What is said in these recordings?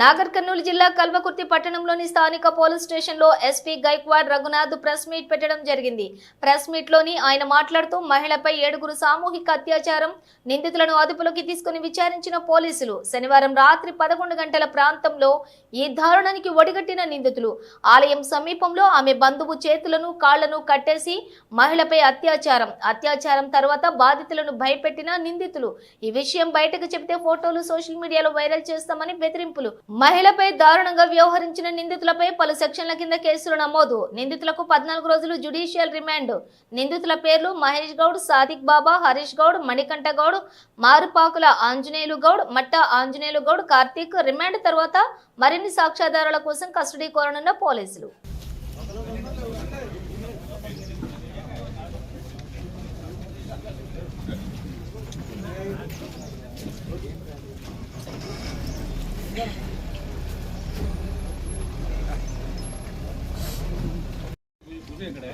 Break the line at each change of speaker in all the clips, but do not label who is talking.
నాగర్ కర్నూలు జిల్లా కల్వకుర్తి పట్టణంలోని స్థానిక పోలీస్ స్టేషన్లో SP Gaikwad Raghunath press meet పెట్టడం జరిగింది. ప్రెస్ మీట్లోని ఆయన మాట్లాడుతూ మహిళపై ఏడుగురు సామూహిక అత్యాచారం నిందితులను అదుపులోకి తీసుకుని విచారించిన పోలీసులు శనివారం రాత్రి పదకొండు గంటల ప్రాంతంలో ఈ దారుణానికి ఒడిగట్టిన నిందితులు. ఆలయం సమీపంలో ఆమె బంధువు చేతులను కాళ్ళను కట్టేసి మహిళపై అత్యాచారం అత్యాచారం తర్వాత బాధితులను భయపెట్టిన నిందితులు. ఈ విషయం బయటకు చెబితే ఫోటోలు సోషల్ మీడియాలో వైరల్ చేస్తామని బెదిరింపులు. మహిళపై దారుణంగా వ్యవహరించిన నిందితులపై పలు సెక్షన్ల కింద కేసులు నమోదు. నిందితులకు పద్నాలుగు రోజులు జ్యుడిషియల్ రిమాండ్. నిందితుల పేర్లు మహేష్ గౌడ్ సాదిక్ బాబా హరీష్ గౌడ్ మణికంఠ గౌడ్ మారుపాకుల ఆంజనేయులు గౌడ్ మట్ట ఆంజనేయులు గౌడ్ కార్తీక్. రిమాండ్ తర్వాత మరిన్ని సాక్ష్యాధారాల కోసం కస్టడీ కోరనున్న పోలీసులు.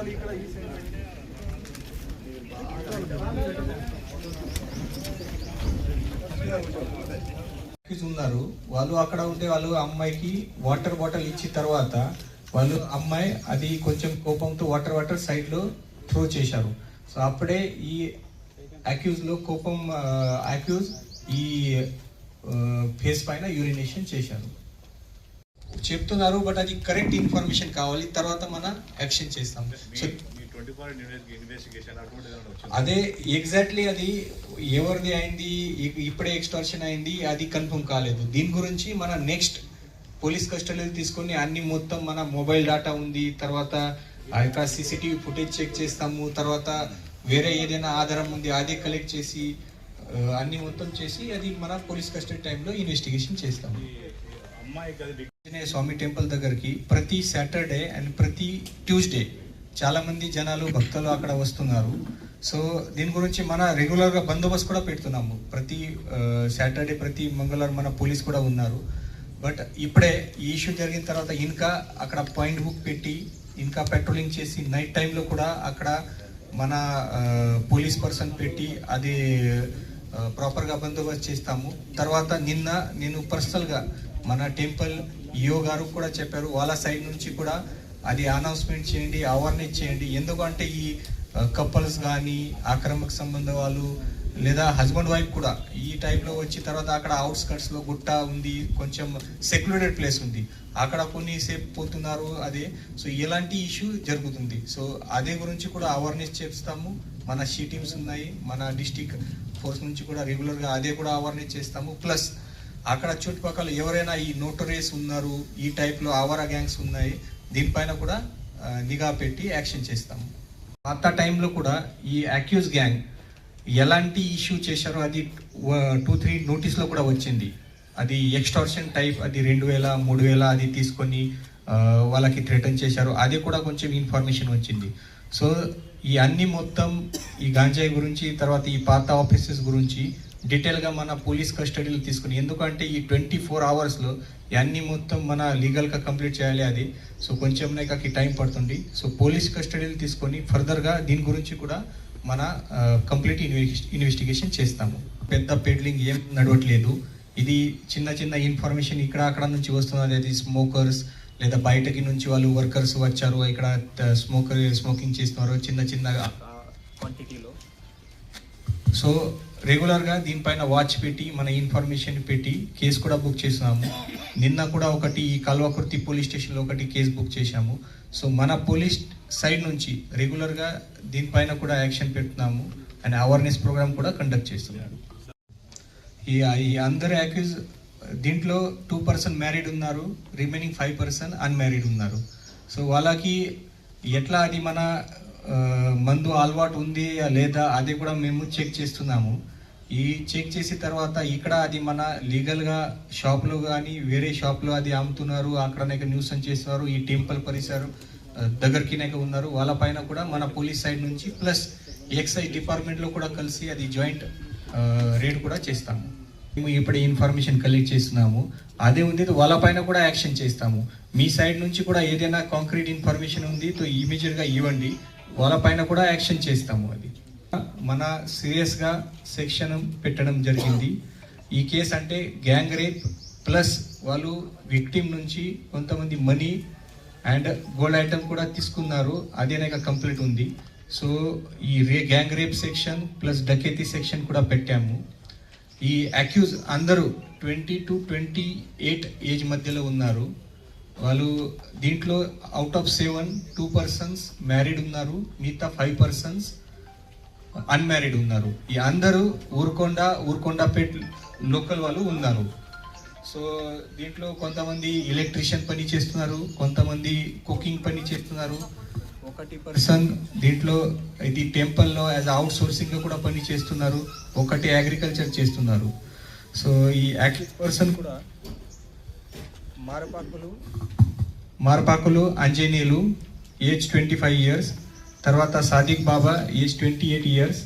ఉండాలి ఇక్కడ ఈ సైడ్
ఉన్నారు. వాళ్ళు అక్కడ ఉంటే వాళ్ళు అమ్మాయికి వాటర్ బాటిల్ ఇచ్చిన తర్వాత వాళ్ళు అమ్మాయి అది కొంచెం కోపంతో వాటర్ వాటర్ సైడ్లో త్రో చేశారు. సో అప్పుడే ఈ అక్యూజ్లో కోపం అక్యూజ్ ఈ ఫేస్ పైన యూరినేషన్ చేశారు. చెప్తున్నారు బట్ అది కరెక్ట్ ఇన్ఫర్మేషన్ కావాలి. తర్వాత మన యాక్షన్ చేస్తాం? అదే ఎగ్జాక్ట్లీ అది ఎవరిది అయింది ఇప్పుడే ఎక్స్టార్షన్ అయింది అది కన్ఫర్మ్ కాలేదు. దీని గురించి మన నెక్స్ట్ పోలీస్ కస్టడీలో తీసుకొని అన్ని మొత్తం మన మొబైల్ డేటా ఉంది. తర్వాత ఆ యొక్క సీసీటీవీ ఫుటేజ్ చెక్ చేస్తాము. తర్వాత వేరే ఏదైనా ఆధారం ఉంది అది కలెక్ట్ చేసి అన్ని మొత్తం చేసి అది మన పోలీస్ కస్టడీ టైంలో ఇన్వెస్టిగేషన్ చేస్తాము.
అమ్మాయికి అది
ఆంజనేయ స్వామి టెంపుల్ దగ్గరికి ప్రతి సాటర్డే అండ్ ప్రతి ట్యూస్డే చాలామంది జనాలు భక్తులు అక్కడ వస్తున్నారు. సో దీని గురించి మన రెగ్యులర్గా బందోబస్తు కూడా పెడుతున్నాము. ప్రతి సాటర్డే ప్రతి మంగళవారం మన పోలీస్ కూడా ఉన్నారు. బట్ ఇప్పుడే ఈ ఇష్యూ జరిగిన తర్వాత ఇంకా అక్కడ పాయింట్ బుక్ పెట్టి ఇంకా పెట్రోలింగ్ చేసి నైట్ టైంలో కూడా అక్కడ మన పోలీస్ పర్సన్ పెట్టి అది ప్రాపర్గా బందోబస్తు చేస్తాము. తర్వాత నిన్న నేను పర్సనల్గా మన టెంపుల్ ఈఓ గారు కూడా చెప్పారు వాళ్ళ సైడ్ నుంచి కూడా అది అనౌన్స్మెంట్ చేయండి అవేర్నెస్ చేయండి. ఎందుకంటే ఈ కపుల్స్ కానీ ఆక్రమక సంబంధ వాళ్ళు లేదా హస్బెండ్ వైఫ్ కూడా ఈ టైప్లో వచ్చిన వచ్చి తర్వాత అక్కడ అవుట్స్కట్స్లో గుట్ట ఉంది కొంచెం సెక్యులేటెడ్ ప్లేస్ ఉంది. అక్కడ కొన్ని సేపు పోతున్నారు అదే. సో ఇలాంటి ఇష్యూ జరుగుతుంది. సో అదే గురించి కూడా అవేర్నెస్ చేస్తాము. మన షీ టీమ్స్ ఉన్నాయి మన డిస్టిక్ ఫోర్స్ నుంచి కూడా రెగ్యులర్గా అదే కూడా అవేర్నెస్ చేస్తాము. ప్లస్ అక్కడ చుట్టుపక్కల ఎవరైనా ఈ నోటరీస్ ఉన్నారు ఈ టైప్లో ఆవారా గ్యాంగ్స్ ఉన్నాయి దీనిపైన కూడా నిఘా పెట్టి యాక్షన్ చేస్తాము. పాత టైంలో కూడా ఈ అక్యూజ్ గ్యాంగ్ ఎలాంటి ఇష్యూ చేశారో అది టూ త్రీ నోటీస్లో కూడా వచ్చింది. అది ఎక్స్టార్షన్ టైప్ అది రెండు వేల మూడు వేల అది తీసుకొని వాళ్ళకి థ్రెటన్ చేశారు. అది కూడా కొంచెం ఇన్ఫర్మేషన్ వచ్చింది. సో ఈ అన్ని మొత్తం ఈ గాంజాయి గురించి తర్వాత ఈ పాత ఆఫీసెస్ గురించి డీటెయిల్గా మన పోలీస్ కస్టడీలో తీసుకుని ఎందుకంటే ఈ ట్వంటీ ఫోర్ అవర్స్లో అన్ని మొత్తం మన లీగల్గా కంప్లీట్ చేయాలి అది. సో కొంచెం నాకు టైం పడుతుంది. సో పోలీస్ కస్టడీలు తీసుకొని ఫర్దర్గా దీని గురించి కూడా మన కంప్లీట్ ఇన్వెస్టిగేషన్ చేస్తాము. పెద్ద పెడ్లింగ్ ఏం నడవట్లేదు. ఇది చిన్న చిన్న ఇన్ఫర్మేషన్ ఇక్కడ అక్కడ నుంచి వస్తున్నది అది స్మోకర్స్ లేదా బయటకి నుంచి వాళ్ళు వర్కర్స్ వచ్చారు ఇక్కడ స్మోకర్ స్మోకింగ్ చేస్తున్నారు చిన్న చిన్న క్వాంటిటీలో సో రెగ్యులర్గా దీనిపైన వాచ్ పెట్టి మన ఇన్ఫర్మేషన్ పెట్టి కేసు కూడా బుక్ చేసినాము. నిన్న కూడా ఒకటి ఈ కల్వకుర్తి పోలీస్ స్టేషన్లో ఒకటి కేసు బుక్ చేశాము. సో మన పోలీస్ సైడ్ నుంచి రెగ్యులర్గా దీనిపైన కూడా యాక్షన్ పెడుతున్నాము. అండ్ అవేర్నెస్ ప్రోగ్రామ్ కూడా కండక్ట్ చేస్తున్నాడు ఈ ఈ అందరు యాక్యూజ్ దీంట్లో టూ పర్సన్ మ్యారీడ్ ఉన్నారు రిమైనింగ్ ఫైవ్ పర్సన్ అన్మ్యారీడ్ ఉన్నారు. సో వాళ్ళకి ఎట్లా అది మన మందు అలవాటు ఉంది లేదా అది కూడా మేము చెక్ చేస్తున్నాము. ఈ చెక్ చేసిన తర్వాత ఇక్కడ అది మన లీగల్గా షాప్లో కానీ వేరే షాప్లో అది అమ్ముతున్నారు. అక్కడ న్యూస్ చేస్తున్నారు. ఈ టెంపుల్ పరిసర ఆ, దగ్గరికి ఉన్నారు. వాళ్ళ పైన కూడా మన పోలీస్ సైడ్ నుంచి ప్లస్ ఎక్సైజ్ డిపార్ట్మెంట్లో కూడా కలిసి అది జాయింట్ రేడ్ కూడా చేస్తాము. మేము ఇప్పుడు ఇన్ఫర్మేషన్ కలెక్ట్ చేస్తున్నాము. అదే ఉంది వాళ్ళ పైన కూడా యాక్షన్ చేస్తాము. మీ సైడ్ నుంచి కూడా ఏదైనా కాంక్రీట్ ఇన్ఫర్మేషన్ ఉంది తో ఇమీడియట్గా ఇవ్వండి. వాళ్ళ పైన కూడా యాక్షన్ చేస్తాము అది. మన సీరియస్గా సెక్షన్ పెట్టడం జరిగింది. ఈ కేసు అంటే గ్యాంగ్ రేప్ ప్లస్ వాళ్ళు విక్టిమ్ నుంచి కొంతమంది మనీ అండ్ గోల్డ్ ఐటమ్ కూడా తీసుకున్నారు. అదేనాక కంప్లీట్ ఉంది. సో ఈ రే గ్యాంగ్ రేప్ సెక్షన్ ప్లస్ డకేతి సెక్షన్ కూడా పెట్టాము. ఈ అక్యూజ్ అందరూ twenty to twenty eight age మధ్యలో ఉన్నారు. వాళ్ళు దీంట్లో out of seven two persons married ఉన్నారు. మిగతా ఫైవ్ పర్సన్స్ అన్మ్యారీడ్ ఉన్నారు. ఈ అందరూ ఊరుకొండ ఊరుకొండపేట్ లోకల్ వాళ్ళు ఉన్నారు. సో దీంట్లో కొంతమంది ఎలక్ట్రీషియన్ పని చేస్తున్నారు కొంతమంది కుకింగ్ పని చేస్తున్నారు. ఒకటి పర్సన్ దీంట్లో ఇది టెంపుల్లో యాజ్ అవుట్ సోర్సింగ్ కూడా పని చేస్తున్నారు ఒకటి అగ్రికల్చర్ చేస్తున్నారు. సో ఈ యాక్టివ్ పర్సన్ కూడా Marapakulu Marpakulu Anjaneyulu age twenty five years తర్వాత Sadiq Baba age twenty eight years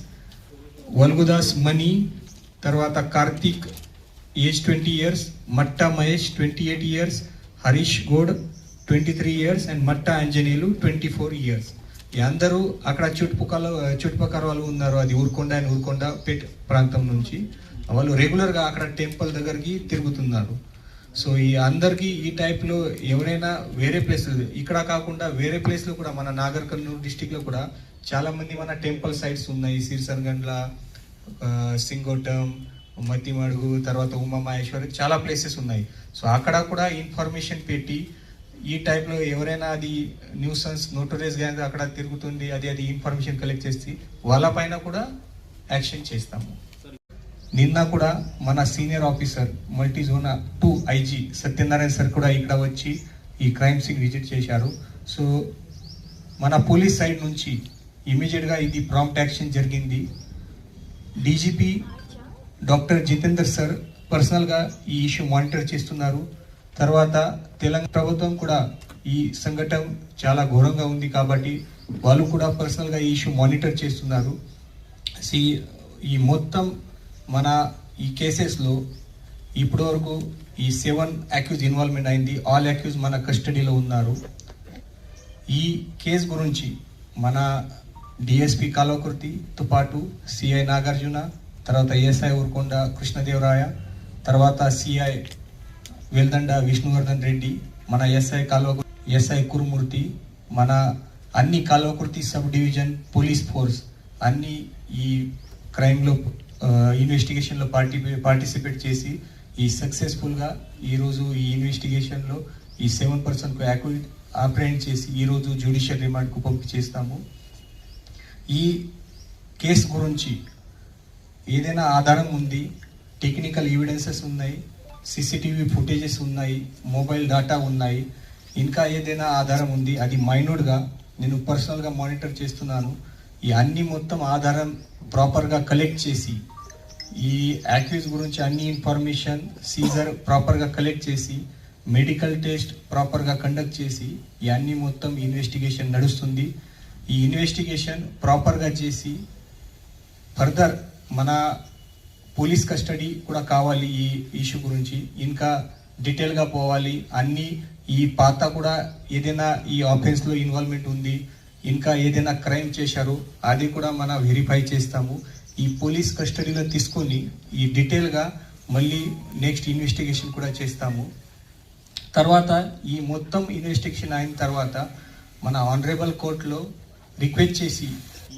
Valgudas Mani తర్వాత Karthik age twenty years Matta Mahesh twenty eight years Harish Goud twenty three years and Matta Anjaneyulu twenty four years అందరూ అక్కడ చుట్టుపక్కల చుట్టుపక్కల వాళ్ళు ఉన్నారు. అది Urukonda and Urukonda పేట్ ప్రాంతం నుంచి. వాళ్ళు రెగ్యులర్గా అక్కడ టెంపుల్ దగ్గరికి తిరుగుతున్నారు. సో ఈ అందరికి ఈ టైప్లో ఎవరైనా వేరే ప్లేస్ ఇక్కడ కాకుండా వేరే ప్లేస్లో కూడా మన నాగర్ కర్నూలు డిస్టిక్లో కూడా చాలా మంది మన టెంపుల్ సైట్స్ ఉన్నాయి. సిరిసర్గండ్ల సింగోటం మతిమడుగు తర్వాత ఉమామహేశ్వరి చాలా ప్లేసెస్ ఉన్నాయి. సో అక్కడ కూడా ఇన్ఫర్మేషన్ పెట్టి ఈ టైప్లో ఎవరైనా అది న్యూసన్స్ నోటరీస్ కానీ అక్కడ తిరుగుతుంది అది అది ఇన్ఫర్మేషన్ కలెక్ట్ చేసి వాళ్ళ పైన కూడా యాక్షన్ చేస్తాము. నిన్న కూడా మన senior officer multi zone two IG Satyanarayana sir కూడా ఇక్కడ వచ్చి ఈ క్రైమ్ సీన్ విజిట్ చేశారు. సో మన పోలీస్ సైడ్ నుంచి ఇమీడియట్గా ఇది ప్రాంప్ట్ యాక్షన్ జరిగింది. డీజీపీ డాక్టర్ జితేందర్ సార్ పర్సనల్గా ఈ ఇష్యూ మానిటర్ చేస్తున్నారు. తర్వాత తెలంగాణ ప్రభుత్వం కూడా ఈ సంఘటన చాలా ఘోరంగా ఉంది కాబట్టి వాళ్ళు కూడా పర్సనల్గా ఈ ఇష్యూ మానిటర్ చేస్తున్నారు. సి ఈ మొత్తం మన ఈ కేసెస్లో ఇప్పటివరకు ఈ సెవెన్ అక్యూజ్ ఇన్వాల్వ్మెంట్ అయింది. ఆల్ అక్యూజ్ మన కస్టడీలో ఉన్నారు. ఈ కేసు గురించి మన డిఎస్పి కాలోకృతితో పాటు సిఐ నాగార్జున తర్వాత ఏఎస్ఐ ఊరుకొండ కృష్ణదేవరాయ తర్వాత సిఐ వెల్దండ విష్ణువర్ధన్ రెడ్డి మన ఎస్ఐ కాలువ ఎస్ఐ కురుమూర్తి మన అన్ని Kalwakurthy sub division police force అన్ని ఈ క్రైమ్లో ఇన్వెస్టిగేషన్లో పార్టీ పార్టిసిపేట్ చేసి ఈ సక్సెస్ఫుల్గా ఈరోజు ఈ ఇన్వెస్టిగేషన్లో ఈ సెవెన్ పర్సన్కు యాక్విట్ ఆపరేట్ చేసి ఈరోజు జ్యుడిషియల్ రిమాండ్కు పంపి చేస్తాము. ఈ కేసు గురించి ఏదైనా ఆధారం ఉంది టెక్నికల్ ఎవిడెన్సెస్ ఉన్నాయి సీసీటీవీ ఫుటేజెస్ ఉన్నాయి మొబైల్ డేటా ఉన్నాయి ఇంకా ఏదైనా ఆధారం ఉంది అది మైనోడ్గా నేను పర్సనల్గా మానిటర్ చేస్తున్నాను. ఈ అన్ని మొత్తం ఆధారం ప్రాపర్గా కలెక్ట్ చేసి ఈ యాక్యూజ్ గురించి అన్ని ఇన్ఫర్మేషన్ సీజర్ ప్రాపర్గా కలెక్ట్ చేసి మెడికల్ టెస్ట్ ప్రాపర్గా కండక్ట్ చేసి ఈ అన్ని మొత్తం ఇన్వెస్టిగేషన్ నడుస్తుంది. ఈ ఇన్వెస్టిగేషన్ ప్రాపర్గా చేసి ఫర్దర్ మన పోలీస్ కస్టడీ కూడా కావాలి ఈ ఇష్యూ గురించి. ఇంకా డీటెయిల్గా పోవాలి. అన్ని ఈ పాత కూడా ఏదైనా ఈ ఆఫెన్స్లో ఇన్వాల్వ్మెంట్ ఉంది. ఇంకా ఏదైనా క్రైమ్ చేశారు అది కూడా మన వెరిఫై చేస్తాము. ఈ పోలీస్ కస్టడీలో తీసుకొని ఈ డీటెయిల్గా మళ్ళీ నెక్స్ట్ ఇన్వెస్టిగేషన్ కూడా చేస్తాము. తర్వాత ఈ మొత్తం ఇన్వెస్టిగేషన్ అయిన తర్వాత మన ఆనరేబుల్ కోర్టులో రిక్వెస్ట్ చేసి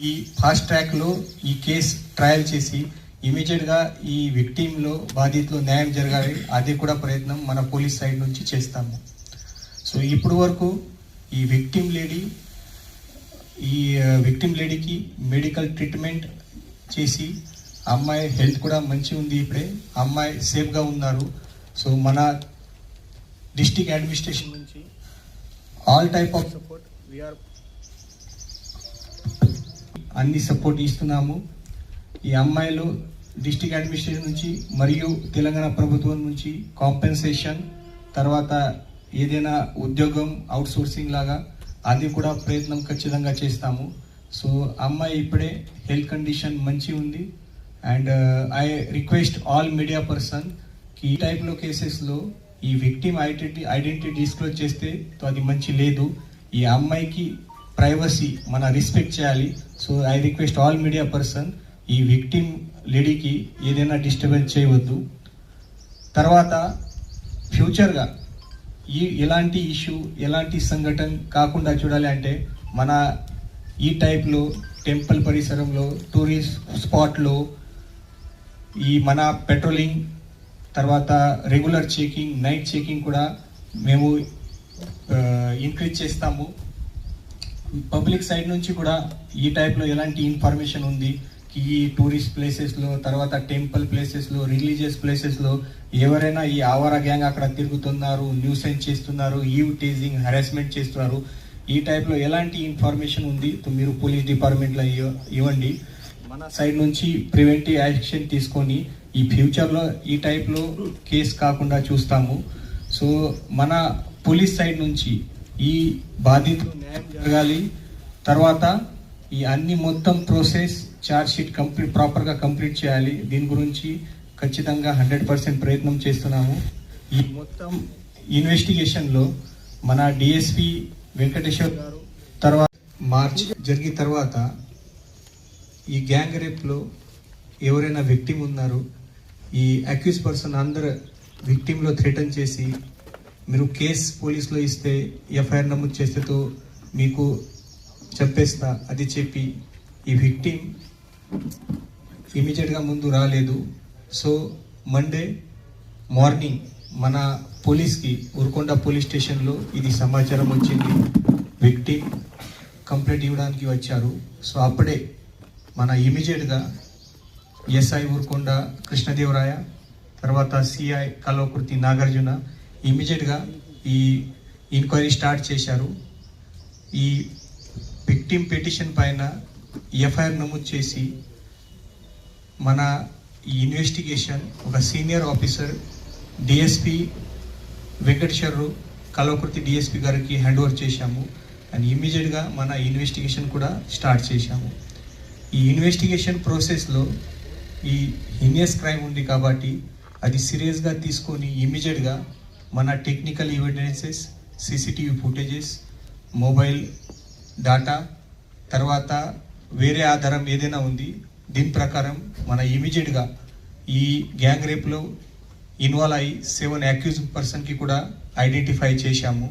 ఈ ఫాస్ట్ ట్రాక్లో ఈ కేసు ట్రయల్ చేసి ఇమీడియట్గా ఈ విక్టీంలో బాధితులు న్యాయం జరగాలి అది కూడా ప్రయత్నం మన పోలీస్ సైడ్ నుంచి చేస్తాము. సో ఇప్పుడు వరకు ఈ విక్టిమ్ లేడీ ఈ విక్టిమ్ లేడీకి మెడికల్ ట్రీట్మెంట్ చేసి అమ్మాయి హెల్త్ కూడా మంచి ఉంది ఇప్పుడే. అమ్మాయి సేఫ్గా ఉన్నారు. సో మన డిస్టిక్ అడ్మినిస్ట్రేషన్ నుంచి all type of support we are అన్ని సపోర్ట్ ఇస్తున్నాము. ఈ అమ్మాయిలు డిస్టిక్ అడ్మినిస్ట్రేషన్ నుంచి మరియు తెలంగాణ ప్రభుత్వం నుంచి కాంపెన్సేషన్ తర్వాత ఏదైనా ఉద్యోగం అవుట్సోర్సింగ్ లాగా అది కూడా ప్రయత్నం ఖచ్చితంగా చేస్తాము. సో అమ్మాయి ఇప్పుడే హెల్త్ కండిషన్ మంచి ఉంది. And I request all media person ఈ టైప్లో కేసెస్లో ఈ విక్టిమ్ ఐడెంటిటీ ఐడెంటిటీ డిస్క్లోజ్ చేస్తే తో అది మంచి లేదు. ఈ అమ్మాయికి ప్రైవసీ మన రెస్పెక్ట్ చేయాలి. So I request all media person ఈ విక్టిమ్ లేడీకి ఏదైనా డిస్టర్బెన్స్ చేయవద్దు. తర్వాత ఫ్యూచర్గా ఈ ఎలాంటి ఇష్యూ ఎలాంటి సంఘటన కాకుండా చూడాలి అంటే మన ఈ టైప్లో టెంపుల్ పరిసరంలో టూరిస్ట్ స్పాట్లో ఈ మన పెట్రోలింగ్ తర్వాత రెగ్యులర్ చెకింగ్ నైట్ చెకింగ్ కూడా మేము ఇంక్రీజ్ చేస్తాము. పబ్లిక్ సైడ్ నుంచి కూడా ఈ టైప్లో ఎలాంటి ఇన్ఫర్మేషన్ ఉంది ఈ టూరిస్ట్ ప్లేసెస్లో తర్వాత టెంపుల్ ప్లేసెస్లో రిలీజియస్ ప్లేసెస్లో ఎవరైనా ఈ ఆవారా గ్యాంగ్ అక్కడ తిరుగుతున్నారు న్యూసెన్స్ చేస్తున్నారు ఈవ్ టీజింగ్ హెరాస్మెంట్ చేస్తున్నారు ఈ టైప్లో ఎలాంటి ఇన్ఫర్మేషన్ ఉంది మీరు పోలీస్ డిపార్ట్మెంట్లో ఇవ్వ- ఇవ్వండి. మన సైడ్ నుంచి ప్రివెంటివ్ యాక్షన్ తీసుకొని ఈ ఫ్యూచర్లో ఈ టైప్లో కేసు కాకుండా చూస్తాము. సో మన పోలీస్ సైడ్ నుంచి ఈ బాధితులు న్యాయం జరగాలి. తర్వాత ఈ అన్ని మొత్తం ప్రోసెస్ చార్జ్ షీట్ కంప్లీట్ ప్రాపర్గా కంప్లీట్ చేయాలి. దీని గురించి ఖచ్చితంగా హండ్రెడ్ పర్సెంట్ ప్రయత్నం చేస్తున్నాము. ఈ మొత్తం ఇన్వెస్టిగేషన్లో మన డిఎస్పి వెంకటేశ్వర్ గారు తర్వాత మార్చ్ జరిగిన తర్వాత ఈ గ్యాంగ్ రేప్లో ఎవరైనా విక్టిమ్ ఉన్నారు ఈ అక్యూజ్ పర్సన్ అందరు విక్టిమ్లో థ్రెటన్ చేసి మీరు కేస్ పోలీసులో ఇస్తే ఎఫ్ఐఆర్ నమోదు చేస్తేతో మీకు చెప్పేస్తా అది చెప్పి ఈ విక్టిమ్ ఇమీడియట్గా ముందు రాలేదు. సో మండే మార్నింగ్ మన పోలీస్కి ఉరుకొండ పోలీస్ స్టేషన్లో ఇది సమాచారం వచ్చింది. విక్టిమ్ కంప్లైంట్ ఇవ్వడానికి వచ్చారు. సో అప్పుడే మన ఇమీడియట్గా ఎస్ఐ ఊరుకొండ కృష్ణదేవరాయ తర్వాత సిఐ కల్వకుర్తి నాగార్జున ఇమీడియట్గా ఈ ఎంక్వైరీ స్టార్ట్ చేశారు. ఈ విక్టిమ్ పిటిషన్ పైన ఎఫ్ఐఆర్ నమోదు చేసి మన ఈ ఇన్వెస్టిగేషన్ ఒక senior officer DSP Venkateswararao Kalwakurthy DSP గారికి హ్యాండ్ ఓవర్ చేశాము. అండ్ ఇమీడియట్గా మన ఇన్వెస్టిగేషన్ కూడా స్టార్ట్ చేశాము. ఈ ఇన్వెస్టిగేషన్ ప్రాసెస్లో ఈ హీనియస్ క్రైమ్ ఉంది కాబట్టి అది సీరియస్గా తీసుకొని ఇమీడియట్గా మన technical evidences CCTV footages mobile data తర్వాత వేరే ఆధారం ఏదైనా ఉంది దీని ప్రకారం మన ఇమీడియట్గా ఈ గ్యాంగ్ రేప్లో ఇన్వాల్వ్ అయ్యి సెవెన్ అక్యూజ్ పర్సన్కి కూడా ఐడెంటిఫై చేశాము.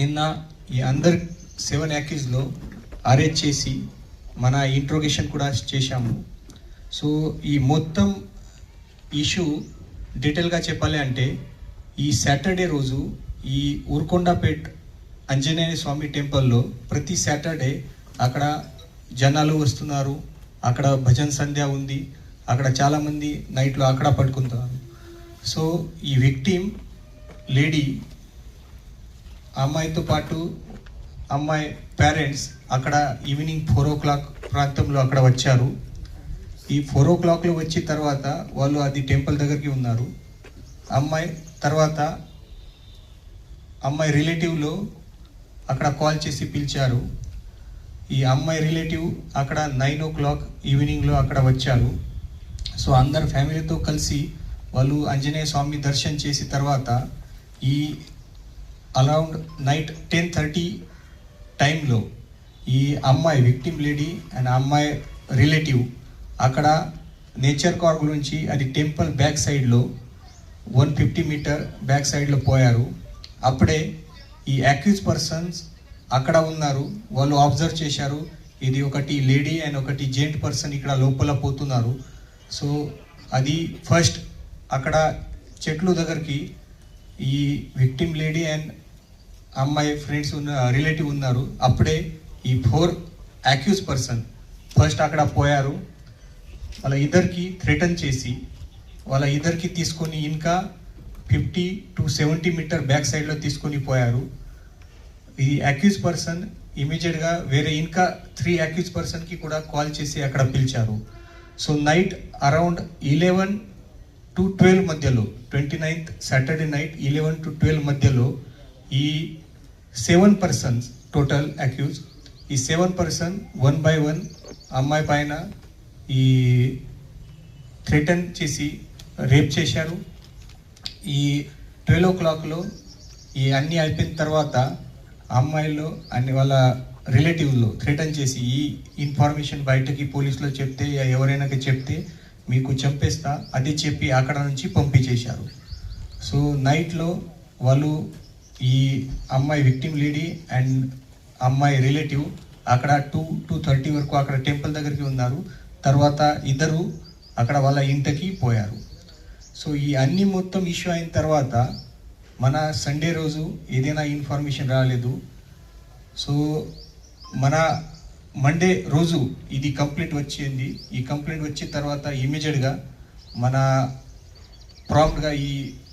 నిన్న ఈ అందరి సెవెన్ యాక్యూజ్లో అరెస్ట్ చేసి మన ఇంట్రోగేషన్ కూడా చేశాము. సో ఈ మొత్తం ఇష్యూ డీటెయిల్గా చెప్పాలి అంటే ఈ సాటర్డే రోజు ఈ ఊర్కొండపేట్ ఆంజనేయ స్వామి టెంపుల్లో ప్రతి సాటర్డే అక్కడ జనాలు వస్తున్నారు. అక్కడ భజన్ సంధ్య ఉంది. అక్కడ చాలామంది నైట్లో అక్కడ పడుకుంటారు. సో ఈ విక్టిమ్ లేడీ అమ్మాయితో పాటు అమ్మాయి పేరెంట్స్ అక్కడ ఈవినింగ్ ఫోర్ ఓ క్లాక్ ప్రాంతంలో అక్కడ వచ్చారు. ఈ ఫోర్ ఓ క్లాక్లో వచ్చిన తర్వాత వాళ్ళు అది టెంపుల్ దగ్గరికి ఉన్నారు. అమ్మాయి తర్వాత అమ్మాయి రిలేటివ్లో అక్కడ కాల్ చేసి పిలిచారు. ఈ అమ్మాయి రిలేటివ్ అక్కడ నైన్ ఓ క్లాక్ ఈవినింగ్లో అక్కడ వచ్చారు. సో అందరు ఫ్యామిలీతో కలిసి వాళ్ళు ఆంజనేయ స్వామి దర్శనం చేసిన తర్వాత ఈ అరౌండ్ నైట్ టెన్ థర్టీ టైంలో ఈ అమ్మాయి విక్టిమ్ లేడీ అండ్ అమ్మాయి రిలేటివ్ అక్కడ నేచర్ కార్ గురించి అది టెంపుల్ బ్యాక్ సైడ్లో వన్ ఫిఫ్టీ మీటర్ బ్యాక్ సైడ్లో పోయారు. అప్పుడే ఈ యాక్యూజ్ పర్సన్స్ అక్కడ ఉన్నారు. వాళ్ళు అబ్జర్వ్ చేశారు. ఇది ఒకటి లేడీ అండ్ ఒకటి జెంట్ పర్సన్ ఇక్కడ లోపల పోతున్నారు. సో అది ఫస్ట్ అక్కడ చెట్లు దగ్గరికి ఈ విక్టిమ్ లేడీ అండ్ అమ్మాయి ఫ్రెండ్స్ ఉన్న రిలేటివ్ ఉన్నారు. అప్పుడే ఈ ఫోర్ అక్యూజ్ పర్సన్ ఫస్ట్ అక్కడ పోయారు. వాళ్ళ ఇద్దరికి థ్రెటన్ చేసి వాళ్ళ ఇద్దరికి తీసుకొని ఇంకా fifty to seventy meter back సైడ్లో తీసుకొని పోయారు. ఈ అక్యూజ్ పర్సన్ ఇమీడియట్గా వేరే ఇంకా త్రీ అక్యూజ్ పర్సన్కి కూడా కాల్ చేసి అక్కడ పిలిచారు. So night around eleven to twelve మధ్యలో twenty ninth Saturday night eleven to twelve మధ్యలో ఈ సెవెన్ పర్సన్స్ టోటల్ అక్యూజ్ ఈ seven person one by one అమ్మాయి పైన ఈ థ్రెటన్ చేసి రేప్ చేశారు. ఈ ట్వెల్వ్ ఓ క్లాక్లో ఈ అన్నీ అయిపోయిన తర్వాత అమ్మాయిలు అన్ని వాళ్ళ రిలేటివ్లో థ్రెటన్ చేసి ఈ ఇన్ఫర్మేషన్ బయటకి పోలీసులో చెప్తే ఎవరైనా చెప్తే మీకు చంపేస్తా అది చెప్పి అక్కడ నుంచి పంపించేశారు. సో నైట్లో వాళ్ళు ఈ అమ్మాయి విక్టిమ్ లేడీ అండ్ అమ్మాయి రిలేటివ్ అక్కడ టూ టూ థర్టీ వరకు అక్కడ టెంపుల్ దగ్గరికి ఉన్నారు. తర్వాత ఇద్దరు అక్కడ వాళ్ళ ఇంటికి పోయారు. సో ఈ అన్ని మొత్తం ఇష్యూ అయిన తర్వాత మన సండే రోజు ఏదైనా ఇన్ఫర్మేషన్ రాలేదు. సో మన మండే రోజు ఇది కంప్లైంట్ వచ్చింది. ఈ కంప్లైంట్ వచ్చిన తర్వాత ఇమీడియట్గా మన ప్రాంప్ట్గా ఈ